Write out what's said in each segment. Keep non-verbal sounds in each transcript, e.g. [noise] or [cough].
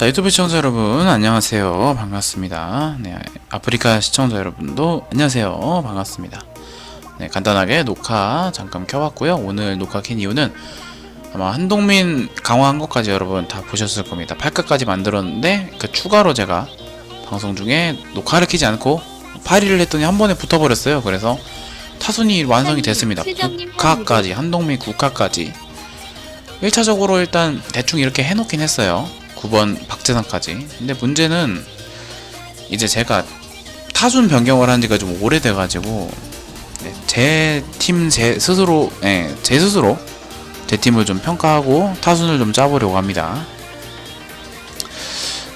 자 유튜브 시청자 여러분 안녕하세요. 반갑습니다. 네 아프리카 시청자 여러분도 안녕하세요. 반갑습니다. 네 간단하게 녹화 잠깐 켜봤고요. 오늘 녹화 킨 이유는 아마 한동민 강화한 것까지 여러분 다 보셨을 겁니다. 8까지 만들었는데 그 추가로 제가 방송 중에 녹화를 키지 않고 파리를 했더니 한 번에 붙어버렸어요. 그래서 타순이 완성이 됐습니다. 9카까지 한동민 9카까지. 1차적으로 일단 대충 이렇게 해놓긴 했어요 9번 박재상까지. 근데 문제는 이제 제가 타순 변경을 한 지가 좀 오래돼가지고 네, 제팀 제 스스로 예, 제 스스로 제 팀을 좀 평가하고 타순을 좀 짜보려고 합니다.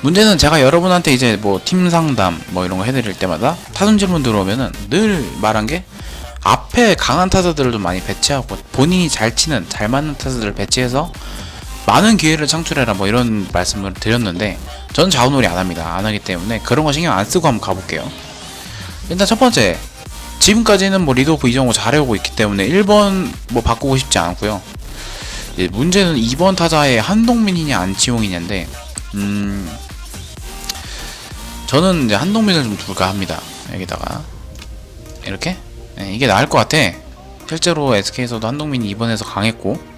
문제는 제가 여러분한테 이제 뭐 팀 상담 뭐 이런 거 해드릴 때마다 타순 질문 들어오면은 늘 말한 게 앞에 강한 타자들을 좀 많이 배치하고 본인이 잘 치는 잘 맞는 타자들을 배치해서 많은 기회를 창출해라 뭐 이런 말씀을 드렸는데 전 좌우놀이 안 합니다. 안 하기 때문에 그런 거 신경 안 쓰고 한번 가볼게요. 일단 첫 번째 지금까지는 뭐 리드오프 이정호 잘해오고 있기 때문에 1번 뭐 바꾸고 싶지 않고요. 이제 문제는 2번 타자의 한동민이냐 안치홍이냐인데 음 저는 이제 한동민을 좀 둘까 합니다. 여기다가. 이렇게? 네, 이게 나을 것 같아. 실제로 SK에서도 한동민이 2번에서 강했고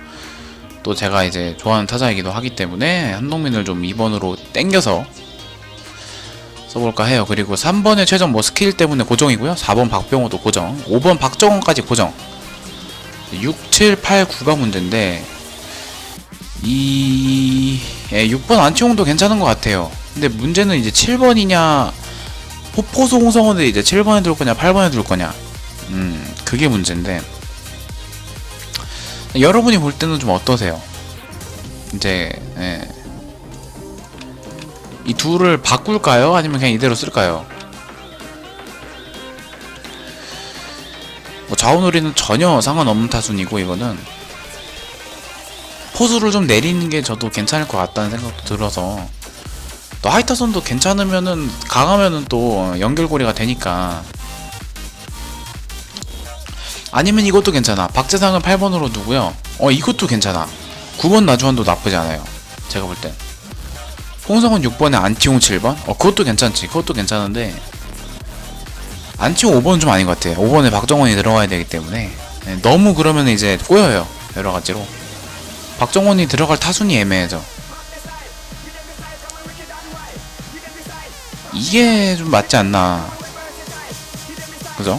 또 제가 이제 좋아하는 타자이기도 하기 때문에 한동민을 좀 2번으로 땡겨서 써볼까 해요. 그리고 3번의 최정 뭐 스킬 때문에 고정이고요. 4번 박병호도 고정. 5번 박정원까지 고정. 6, 7, 8, 9가 문제인데 이 예, 6번 안치홍도 괜찮은 것 같아요. 근데 문제는 이제 7번이냐 포포수 홍성원을 이제 7번에 둘 거냐 8번에 둘 거냐 음 그게 문제인데 여러분이 볼 때는 좀 어떠세요? 이제 예. 이 둘을 바꿀까요? 아니면 그냥 이대로 쓸까요? 뭐 좌우놀이는 전혀 상관없는 타순이고 이거는 포수를 좀 내리는 게 저도 괜찮을 것 같다는 생각도 들어서 또 하이타선도 괜찮으면은 강하면은 또 연결고리가 되니까 아니면 이것도 괜찮아. 박재상은 8번으로 두고요. 어 이것도 괜찮아. 9번 나주환도 나쁘지 않아요. 제가 볼 땐. 홍성은 6번에 안치홍 7번? 어 그것도 괜찮지. 그것도 괜찮은데 안치홍 5번은 좀 아닌 것 같아. 5번에 박정원이 들어가야 되기 때문에 네, 너무 그러면 이제 꼬여요. 여러 가지로. 박정원이 들어갈 타순이 애매해져. 이게 좀 맞지 않나. 그죠?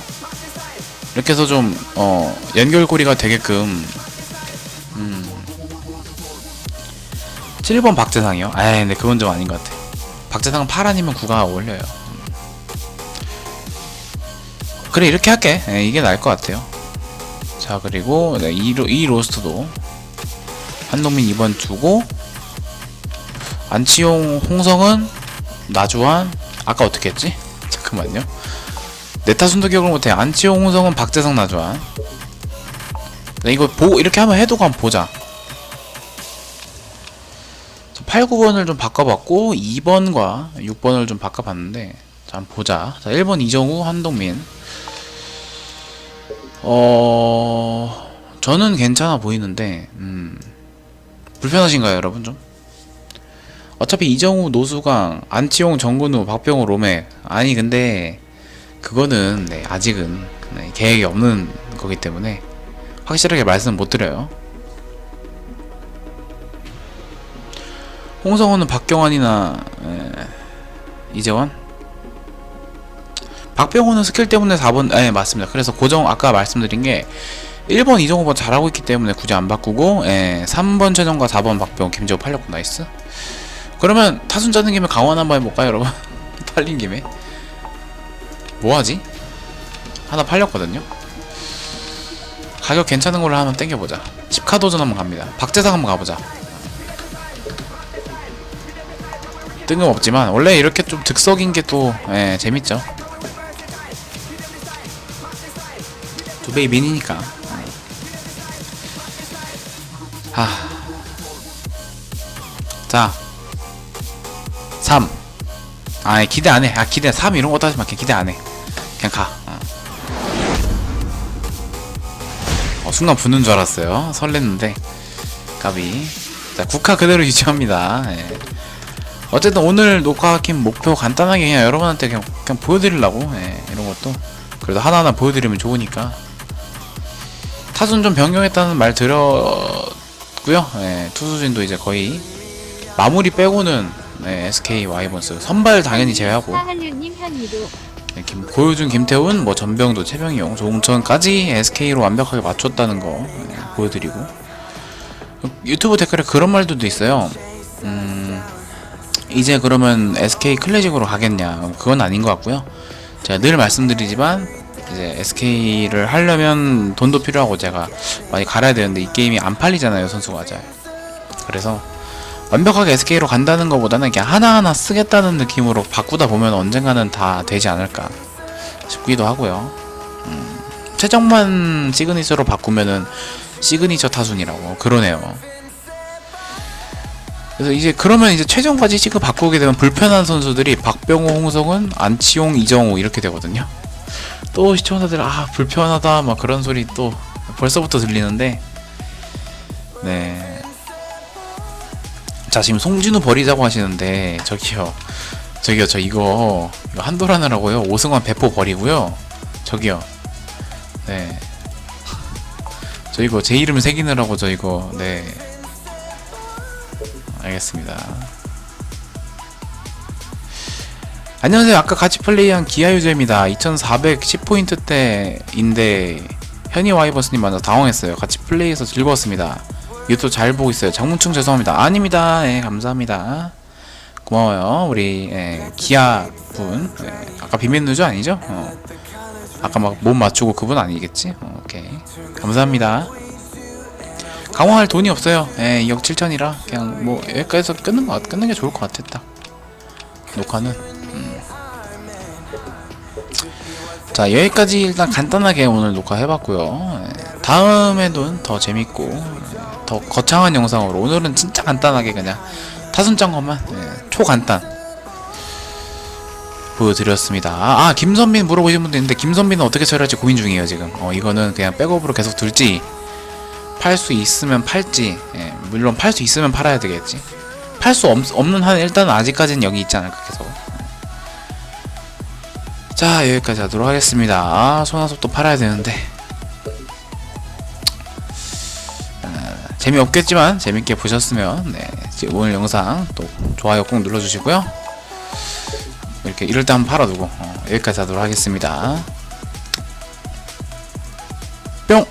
이렇게 해서 좀, 어, 연결고리가 되게끔, 음. 7번 박재상이요? 에이, 근데 그건 좀 아닌 것 같아. 박재상은 8 아니면 9가 어울려요. 음. 그래, 이렇게 할게. 예, 이게 나을 것 같아요. 자, 그리고, 네, 이, 로, 이 로스트도, 한동민 2번 주고, 안치용, 홍성은, 나주환, 아까 어떻게 했지? 잠깐만요. 네타순도 기억을 못해. 안치홍, 홍성은 박재성. 네, 이거 보 이렇게 한번 해두고 한번 보자. 8, 9번을 좀 바꿔봤고 2번과 6번을 좀 바꿔봤는데 자 한번 보자. 자 1번 이정우, 한동민. 어 저는 괜찮아 보이는데 음 불편하신가요, 여러분 좀? 어차피 이정우, 노수강, 안치홍, 정근우, 박병호, 로메 아니 근데 그거는 네, 아직은 네, 계획이 없는 거기 때문에 확실하게 말씀 못 드려요. 홍성호는 박경환이나 에, 이재원? 박병호는 스킬 때문에 4번 네 맞습니다. 그래서 고정 아까 말씀드린 게 1번 이정호 번 잘하고 있기 때문에 굳이 안 바꾸고 에, 3번 최정과 4번 박병호 김재호 팔렸고 나이스 그러면 타순 짜는 김에 강원 한번 해볼까요 여러분? [laughs] 팔린 김에 뭐하지? 하나 팔렸거든요? 가격 괜찮은 걸로 한번 땡겨보자. 10카 도전 한번 갑니다. 박재상 한번 가보자. 뜬금없지만 원래 이렇게 좀 득석인 게또 예, 재밌죠. 두배이 민이니까. 하... 자. 3. 아 기대 안해. 아 기대 3 이런 것도 하지 마. 기대 안해 그냥 가. 어. 어, 순간 붙는 줄 알았어요. 설렜는데. 까비. 자 국화 그대로 [laughs] 유지합니다. 예. 어쨌든 오늘 녹화킨 목표 간단하게 그냥 여러분한테 그냥, 그냥 보여드리려고. 예, 이런 것도. 그래도 하나하나 보여드리면 좋으니까. 타순 좀 변경했다는 말 들었고요. 예, 투수진도 이제 거의 마무리 빼고는 네, SK 와이번스 선발 당연히 제외하고. 네, 김, 고효준, 김태훈, 뭐 전병도, 최병용, 조웅천까지 SK로 완벽하게 맞췄다는 거 네, 보여드리고 유튜브 댓글에 그런 말들도 있어요. 음, 이제 그러면 SK 클래식으로 가겠냐? 그건 아닌 것 같고요. 제가 늘 말씀드리지만 이제 SK를 하려면 돈도 필요하고 제가 많이 갈아야 되는데 이 게임이 안 팔리잖아요 선수가 잘. 그래서 완벽하게 SK로 간다는 것보다는 그냥 하나하나 쓰겠다는 느낌으로 바꾸다 보면 언젠가는 다 되지 않을까 싶기도 하고요. 음, 최정만 시그니처로 바꾸면은 시그니처 타순이라고 그러네요. 그래서 이제 그러면 이제 최종까지 시그 바꾸게 되면 불편한 선수들이 박병호, 홍성은, 안치홍, 이정우 이렇게 되거든요. 또 시청자들 아 불편하다 막 그런 소리 또 벌써부터 들리는데 네. 자 지금 송진우 버리자고 하시는데 저기요. 저기요 저 이거 이거 한도라느라고요. 오승환 배포 버리고요. 저기요. 네. 저 이거 제 이름 새기느라고 저 이거 네. 알겠습니다. 안녕하세요. 아까 같이 플레이한 기아 유저입니다. 2410포인트 때인데 현이 와이버스님 만나 당황했어요. 같이 플레이해서 즐거웠습니다 유튜브 잘 보고 있어요. 장문충 죄송합니다. 아닙니다. 예 감사합니다. 고마워요. 우리 예, 기아 분. 예, 아까 비밀누주 아니죠? 어. 아까 막 몸 맞추고 그분 아니겠지? 어, 오케이. 감사합니다. 강화할 돈이 없어요. 예 2억 7천이라 그냥 뭐 여기까지서 끊는 거 같- 끊는 게 좋을 것딱 녹화는. 음. 자 여기까지 일단 간단하게 오늘 녹화 해봤고요. 예, 다음에는 더 재밌고 예, 더 거창한 영상으로 오늘은 진짜 간단하게 그냥 타순짠 것만 예, 초간단 보여드렸습니다. 아, 김선빈 물어보신 분도 있는데 김선빈은 어떻게 처리할지 고민 중이에요 지금. 어 이거는 그냥 백업으로 계속 둘지 팔 수 있으면 팔지. 예, 물론 팔 수 있으면 팔아야 되겠지. 팔 수 없는 한 일단 아직까지는 여기 있지 않을까 계속. 자 여기까지 하도록 하겠습니다. 아, 소나섭도 팔아야 되는데. 재미없겠지만 재밌게 보셨으면 네, 오늘 영상 또 좋아요 꼭 눌러주시고요. 이렇게 이럴 때 한번 팔아두고 어, 여기까지 하도록 하겠습니다. 뿅!